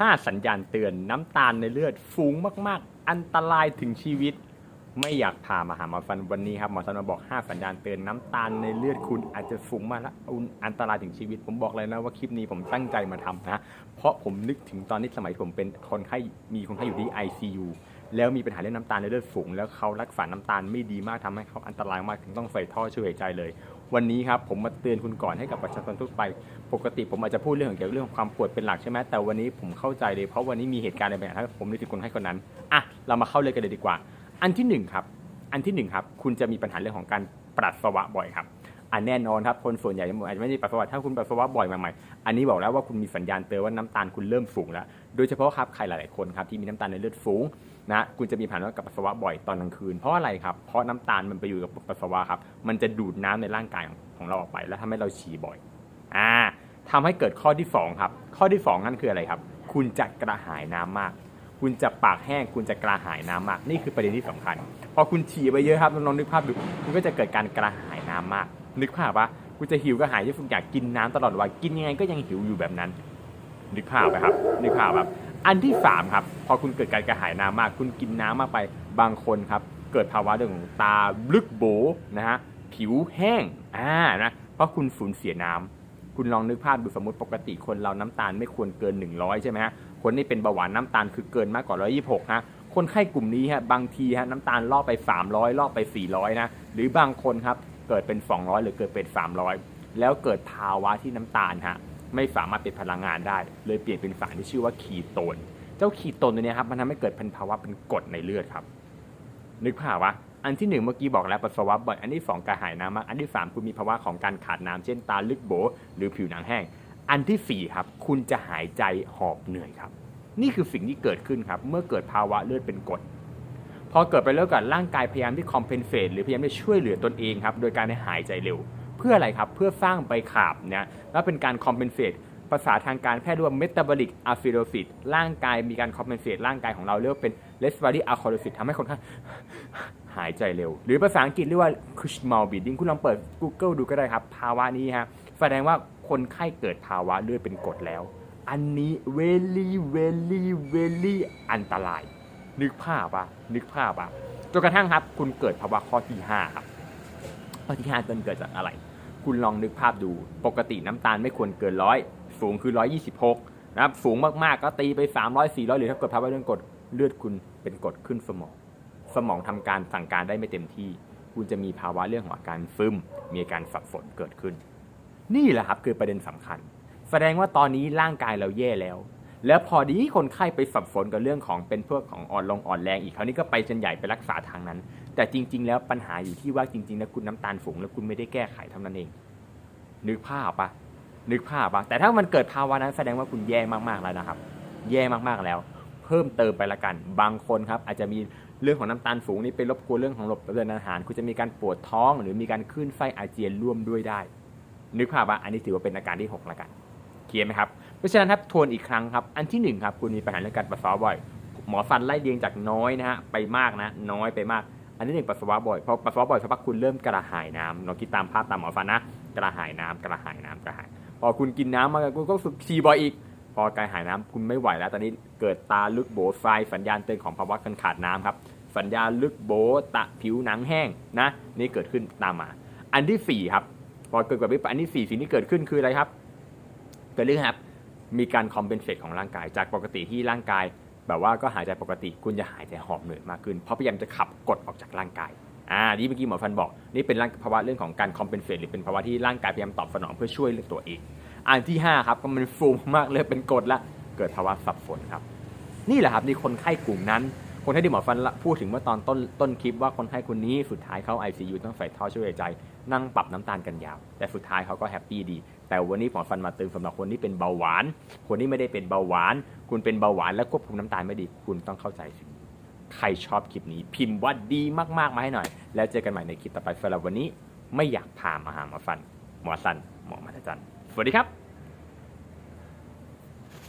5 สัญญาณเตือนน้ำตาลในเลือดฟูงมาก ๆ อันตรายถึงชีวิต ไม่อยากพามาหาหมอฟันวันนี้ครับหมอฟันมาบอก 5 สัญญาณเตือนน้ำตาลในเลือดคุณอาจจะสูงมากและอันตรายถึงชีวิต ผมบอกเลยนะว่าคลิปนี้ผมตั้งใจมาทำนะ เพราะผมนึกถึงตอนที่สมัยผมเป็นคนไข้มีคนไข้อยู่ที่ ICU แล้วมีปัญหาเรื่องน้ำตาลในเลือดสูง แล้วเขารักษาน้ำตาลไม่ดีมากทำให้เขาอันตรายมากถึงต้องใส่ท่อช่วยหายใจเลย วันนี้ครับผมมาเตือนคุณก่อนให้กับประชาชนทั่วไป ปกติผมอาจจะพูดเรื่องเกี่ยวกับเรื่องความปวดเป็นหลักใช่ไหมแต่วันนี้ผมเข้าใจเลยเพราะวันนี้มีเหตุการณ์อะไรบางอย่างที่ผมนึกถึงคนให้คนนั้นอะเรามาเข้าเลยกันเลยดีกว่า อันที่หนึ่งครับอันที่หนึ่งครับคุณจะมีปัญหาเรื่องของการปัสสาวะบ่อยครับ อันแน่นอนครับคนส่วนใหญ่อาจจะไม่ได้ปัสสาวะถ้าคุณปัสสาวะบ่อยมาใหม่อันนี้บอกแล้วว่าคุณมีสัญญาณเตือนว่าน้ำตาลคุณเริ่มสูงแล้ว โดยเฉพาะครับใครหลายๆคนครับที่มีน้ำตาลในเลือดสูงนะคุณจะมีปัญหากับปัสสาวะบ่อยตอนกลางคืนเพราะอะไรครับเพราะน้ำตาลมันไปอยู่กับปัสสาวะครับมันจะดูดน้ำในร่างกายของเราออกไป แล้วทำให้เราฉี่บ่อยอ่าทำให้เกิดข้อที่สองครับข้อที่สองนั่นคืออะไรครับ คุณจะกระหายน้ำมากคุณจะปากแห้ง คุณจะกระหายน้ำมาก นี่คือประเด็นที่สำคัญ พอคุณฉี่ไปเยอะครับลองนึกภาพดู คุณก็จะเกิดการกระหายน้ำมาก นึกภาพปะคุณจะหิวกระหายที่คุณอยากกินน้ำตลอดวันกินยังไงก็ยังหิวอยู่แบบนั้น นึกภาพไหมครับ นึกภาพครับ อันที่สามครับ พอคุณเกิดการกระหายน้ำมาก คุณกินน้ำมากไป บางคนครับ เกิดภาวะเรื่องของตาลึกโบนะฮะ ผิวแห้ง อ่า นะ เพราะคุณสูญเสียน้ำคุณลองนึกภาพดูสมมติปกติคนเราน้ำตาลไม่ควรเกิน 100 ใช่ไหมฮะ คนที่เป็นเบาหวานน้ำตาลคือเกินมากกว่า 126ฮะคนไข้กลุ่มนี้ฮะบางทีฮะน้ำตาลล่อไป 300ล่อไป 400 นะ หรือบางคนครับ เกิดเป็น 200 หรือเกิดเป็น 300 แล้วเกิดภาวะที่น้ำตาลฮะไม่สามารถเป็นพลังงานได้ เลยเปลี่ยนเป็นสารที่ชื่อว่าคีโตน เจ้าคีโตนตัวเนี้ยครับมันทำให้เกิดเป็นภาวะเป็นกรดในเลือดครับ นึกภาพวะอันที่หนึ่งเมื่อกี้บอกแล้วปัสสาวะบ่อย อันที่สองกระหายน้ำมากอันที่สามคุณมีภาวะของการขาดน้ำเช่นตาลึกโบ หรือผิวหนังแห้ง อันที่สี่ครับ คุณจะหายใจหอบเหนื่อยครับ นี่คือสิ่งที่เกิดขึ้นครับ เมื่อเกิดภาวะเลือดเป็นกรด พอเกิดไปแล้วกับร่างกายพยายามที่คอมเพนเซตหรือพยายามที่ช่วยเหลือตนเองครับโดยการให้หายใจเร็ว เพื่ออะไรครับเพื่อสร้างใบขาบเนี่ยแล้วเป็นการคอมเพนเซตภาษาทางการแพทย์เรียกว่าเมตาบอลิกอะฟิโดซิสร่างกายมีการคอมเพนเซตร่างกายของเราเรียกเป็นเลสบารีอะคอร์ซิสทำให้คนไข้หายใจเร็ว หรือภาษาอังกฤษเรียกว่า Cushmal breathing คุณลองเปิด Google ดูก็ได้ครับ ภาวะนี้ฮะแสดงว่าคนไข้เกิดภาวะเลือดเป็นกรดแล้ว อันนี้ very very very อันตราย นึกภาพปะนึกภาพปะจนกระทั่งครับ คุณเกิดภาวะข้อที่5ครับข้อที่5ต้นเกิดจากอะไร คุณลองนึกภาพดู ปกติน้ำตาลไม่ควรเกินร้อยสูงคือ 126 นะครับ สูงมากๆก็ตีไป 300 400 หรือถ้าเกิดภาวะเรื่องกดเลือดคุณเป็นกดขึ้นสมอง สมองทำการสั่งการได้ไม่เต็มที่ คุณจะมีภาวะเรื่องของอาการซึม มีอาการสับสนเกิดขึ้น นี่แหละครับคือประเด็นสำคัญ แสดงว่าตอนนี้ร่างกายเราแย่แล้ว แล้วพอดีคนไข้ไปสับสนกับเรื่องของเป็นพวกของอ่อนลงอ่อนแรงอีกคราวนี้ก็ไปจนใหญ่ไปรักษาทางนั้น แต่จริง ๆ แล้วปัญหาอยู่ที่ว่าจริงๆแล้วคุณน้ำตาลสูงแล้วคุณไม่ได้แก้ไขเท่านั้นเอง นึกภาพปะนึกภาพปะแต่ถ้ามันเกิดภาวะนั้นแสดงว่าคุณแย่มากๆแล้วนะครับ แย่มากๆแล้ว เพิ่มเติมไปละกัน บางคนครับ อาจจะมีเรื่องของน้ำตาลสูงนี่ไปรบกวนเรื่องของระบบเดินอาหาร คุณจะมีการปวดท้อง หรือมีการคลื่นไส้อาเจียนร่วมด้วยได้ นึกภาพว่าอันนี้ถือว่าเป็นอาการที่หกละกันเคลียร์ไหมครับ เพราะฉะนั้นครับทวนอีกครั้งครับ อันที่หนึ่งครับคุณมีปัญหาเรื่องการปัสสาวะบ่อย หมอฟันไล่เรียงจากน้อยนะฮะไปมากนะ น้อยไปมาก อันที่หนึ่งปัสสาวะบ่อยพอปัสสาวะบ่อยสักพักคุณเริ่มกระหายน้ำเราคิดตามภาพตามหมอฟันนะ กระหายน้ำกระหายน้ำกระหาย พอคุณกินน้ำมาคุณก็ฝึกฉี่บ่อยอีก พอกระหายน้ำคุณไม่ไหวแล้ว ตอนนี้เกิดตาลึกโบไฟสัญญาณเตือนของภาวะการขาดน้ำครับสัญญาณลึกโบตะผิวหนังแห้งนะ นี่เกิดขึ้นตามมา อันที่สี่ครับพอเกิดแบบนี้อันที่สี่สิ่งที่เกิดขึ้นคืออะไรครับ เกิดเรื่องครับ มีการคอมเพนเซตของร่างกาย จากปกติที่ร่างกาย แบบว่าก็หายใจปกติ คุณจะหายใจหอบเหนื่อยมากขึ้น เพราะพยายามจะขับกดออกจากร่างกายอ่านี่เมื่อกี้หมอฟันบอก นี่เป็นภาวะเรื่องของการคอมเพนเซตหรือเป็นภาวะที่ร่างกายพยายามตอบสนองเพื่อช่วยเลือตัวเอง อันที่ 5 ครับก็มันฟูมมากเลยเป็นกรดละ เกิดภาวะสับสนครับ นี่แหละครับในคนไข้กลุ่มนั้น คนไข้ที่หมอฟันพูดถึงเมื่อตอนต้นต้นคลิปว่าคนไข้คนนี้สุดท้ายเข้า ICU ต้องใส่ท่อช่วยหายใจ นั่งปรับน้ำตาลกันยาว แต่สุดท้ายเขาก็แฮปปี้ดี แต่วันนี้หมอฟันมาเตือนสำหรับคนที่เป็นเบาหวาน คนที่ไม่ได้เป็นเบาหวาน คุณเป็นเบาหวานและควบคุมน้ำตาลไม่ดี คุณต้องเข้าใจสิใครชอบคลิปนี้ พิมพ์ว่าดีมากๆมาให้หน่อย แล้วเจอกันใหม่ในคลิปต่อไปสำหรับวันนี้ ไม่อยากพามาหาหมอฟัน หมอสันหมอมาจันสวัสดีครับ